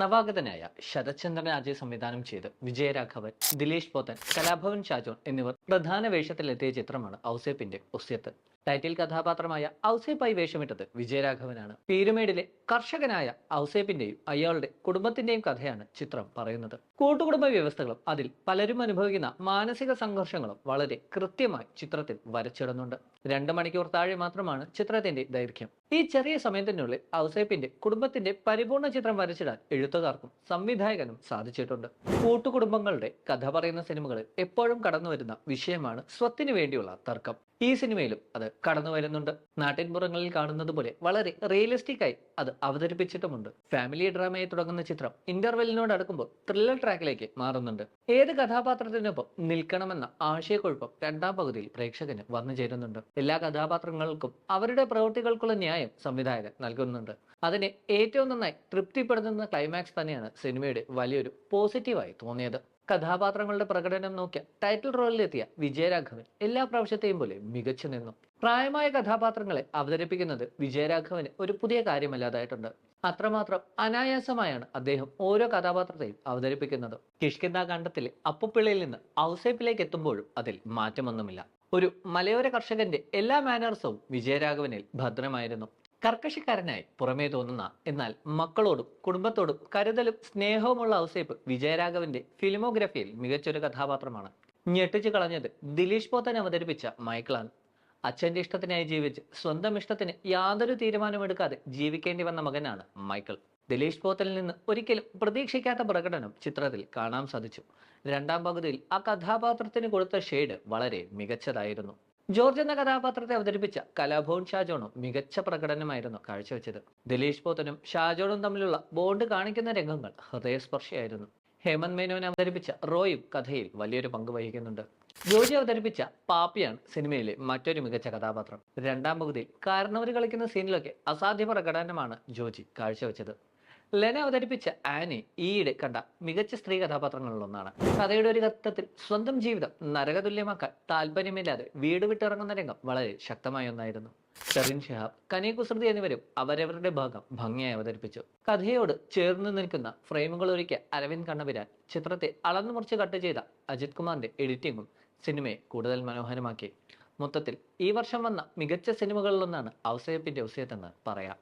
നവാഗതനായ ശരത്ചന്ദ്രൻ അജയ് സംവിധാനം ചെയ്ത് വിജയരാഘവൻ ദിലേഷ് പോത്തൻ കലാഭവൻ ഷാജോൺ എന്നിവർ പ്രധാന വേഷത്തിലെത്തിയ ചിത്രമാണ് ഔസേപ്പിന്റെ ഒസ്യത്ത്. ടൈറ്റിൽ കഥാപാത്രമായ ഔസേപ്പായി വേഷമിട്ടത് വിജയരാഘവനാണ്. പീരുമേടിലെ കർഷകനായ ഔസേപ്പിന്റെയും അയാളുടെ കുടുംബത്തിന്റെയും കഥയാണ് ചിത്രം പറയുന്നത്. കൂട്ടുകുടുംബ വ്യവസ്ഥകളും അതിൽ പലരും അനുഭവിക്കുന്ന മാനസിക സംഘർഷങ്ങളും വളരെ കൃത്യമായി ചിത്രത്തിൽ വരച്ചിടുന്നുണ്ട്. രണ്ട് മണിക്കൂർ താഴെ മാത്രമാണ് ചിത്രത്തിന്റെ ദൈർഘ്യം. ഈ ചെറിയ സമയത്തിനുള്ളിൽ ഔസേപ്പിന്റെ കുടുംബത്തിന്റെ പരിപൂർണ ചിത്രം വരച്ചിടാൻ എഴുത്തുകാർക്കും സംവിധായകനും സാധിച്ചിട്ടുണ്ട്. കൂട്ടുകുടുംബങ്ങളുടെ കഥ പറയുന്ന സിനിമകളിൽ എപ്പോഴും കടന്നു വരുന്ന വിഷയമാണ് സ്വത്തിന് വേണ്ടിയുള്ള തർക്കം. ഈ സിനിമയിലും അത് കടന്നു വരുന്നുണ്ട്. നാട്ടിൻപുറങ്ങളിൽ കാണുന്നത് പോലെ വളരെ റിയലിസ്റ്റിക് ആയി അത് അവതരിപ്പിച്ചിട്ടുമുണ്ട്. ഫാമിലി ഡ്രാമയെ തുടങ്ങുന്ന ചിത്രം ഇന്റർവെല്ലിനോട് അടുക്കുമ്പോൾ ത്രില്ലർ ട്രാക്കിലേക്ക് മാറുന്നുണ്ട്. ഏത് കഥാപാത്രത്തിനൊപ്പം നിൽക്കണമെന്ന ആശയക്കുഴപ്പം രണ്ടാം പകുതിയിൽ പ്രേക്ഷകന് വന്നു ചേരുന്നുണ്ട് എല്ലാ കഥാപാത്രങ്ങൾക്കും അവരുടെ പ്രവൃത്തികൾക്കുള്ള ന്യായം സംവിധായകൻ നൽകുന്നുണ്ട്. അതിനെ ഏറ്റവും നന്നായി തൃപ്തിപ്പെടുത്തുന്ന ക്ലൈമാക്സ് തന്നെയാണ് സിനിമയുടെ വലിയൊരു പോസിറ്റീവായി തോന്നിയത്. കഥാപാത്രങ്ങളുടെ പ്രകടനം നോക്കിയ ടൈറ്റിൽ റോളിലെത്തിയ വിജയരാഘവൻ എല്ലാ പ്രാവശ്യത്തെയും പോലെ മികച്ചു നിന്നു. പ്രായമായ കഥാപാത്രങ്ങളെ അവതരിപ്പിക്കുന്നത് വിജയരാഘവന് ഒരു പുതിയ കാര്യമല്ലാതായിട്ടുണ്ട്. അത്രമാത്രം അനായാസമായാണ് അദ്ദേഹം ഓരോ കഥാപാത്രത്തെയും അവതരിപ്പിക്കുന്നത്. കിഷ്കിന്ദ കണ്ടത്തിലെ അപ്പുപ്പിള്ളയിൽ നിന്ന് ഔസേപ്പിലേക്ക് എത്തുമ്പോഴും അതിൽ മാറ്റമൊന്നുമില്ല. ഒരു മലയോര കർഷകന്റെ എല്ലാ മാനേഴ്സവും വിജയരാഘവനിൽ ഭദ്രമായിരുന്നു. കർക്കശക്കാരനായി പുറമേ തോന്നുന്ന എന്നാൽ മക്കളോടും കുടുംബത്തോടും കരുതലും സ്നേഹവുമുള്ള ഔസേപ്പ് വിജയരാഘവന്റെ ഫിലിമോഗ്രഫിയിൽ മികച്ചൊരു കഥാപാത്രമാണ്. ഞെട്ടിച്ചു കളഞ്ഞത് ദിലീഷ് പോത്തൻ അവതരിപ്പിച്ച മൈക്കിളാണ്. അച്ഛന്റെ ഇഷ്ടത്തിനായി ജീവിച്ച് സ്വന്തം ഇഷ്ടത്തിന് യാതൊരു തീരുമാനമെടുക്കാതെ ജീവിക്കേണ്ടി വന്ന മകനാണ് മൈക്കിൾ. ദിലീഷ് പോത്തലിൽ നിന്ന് ഒരിക്കലും പ്രതീക്ഷിക്കാത്ത പ്രകടനം ചിത്രത്തിൽ കാണാൻ സാധിച്ചു. രണ്ടാം പകുതിയിൽ ആ കഥാപാത്രത്തിന് കൊടുത്ത ഷെയ്ഡ് വളരെ മികച്ചതായിരുന്നു. ജോർജ് എന്ന കഥാപാത്രത്തെ അവതരിപ്പിച്ച കലാഭവൻ ഷാജോണും മികച്ച പ്രകടനമായിരുന്നു കാഴ്ചവെച്ചത്. ദിലീഷ് പോത്തനും ഷാജോണും തമ്മിലുള്ള ബോണ്ട് കാണിക്കുന്ന രംഗങ്ങൾ ഹൃദയസ്പർശിയായിരുന്നു. ഹേമന്ത് മേനോൻ അവതരിപ്പിച്ച റോയും കഥയിൽ വലിയൊരു പങ്ക് വഹിക്കുന്നുണ്ട്. ജോജി അവതരിപ്പിച്ച പാപ്പിയാണ് സിനിമയിലെ മറ്റൊരു മികച്ച കഥാപാത്രം. രണ്ടാം പകുതിയിൽ കാരണവർ കളിക്കുന്ന സീനിലൊക്കെ അസാധ്യ പ്രകടനമാണ് ജോജി കാഴ്ചവെച്ചത്. ലെന അവതരിപ്പിച്ച ആനി ഈയിടെ കണ്ട മികച്ച സ്ത്രീ കഥാപാത്രങ്ങളിലൊന്നാണ്. കഥയുടെ ഒരു ഘട്ടത്തിൽ സ്വന്തം ജീവിതം നരകതുല്യമാക്കാൻ താല്പര്യമില്ലാതെ വീട് വിട്ടിറങ്ങുന്ന രംഗം വളരെ ശക്തമായ ഒന്നായിരുന്നു. ഷെറിൻ ഷെഹാബ് കനി കുസൃതി എന്നിവരും അവരവരുടെ ഭാഗം ഭംഗിയായി അവതരിപ്പിച്ചു. കഥയോട് ചേർന്ന് നിൽക്കുന്ന ഫ്രെയിമുകൾ ഒരുക്കിയ അരവിന്ദ് കണ്ണപിരാൻ ചിത്രത്തെ അളന്നു മുറിച്ച് കട്ട് ചെയ്ത അജിത് കുമാറിന്റെ എഡിറ്റിംഗും സിനിമയെ കൂടുതൽ മനോഹരമാക്കി. മൊത്തത്തിൽ ഈ വർഷം വന്ന മികച്ച സിനിമകളിലൊന്നാണ് ഔസേപ്പിന്റെ ഔസേത്തെന്ന് പറയാം.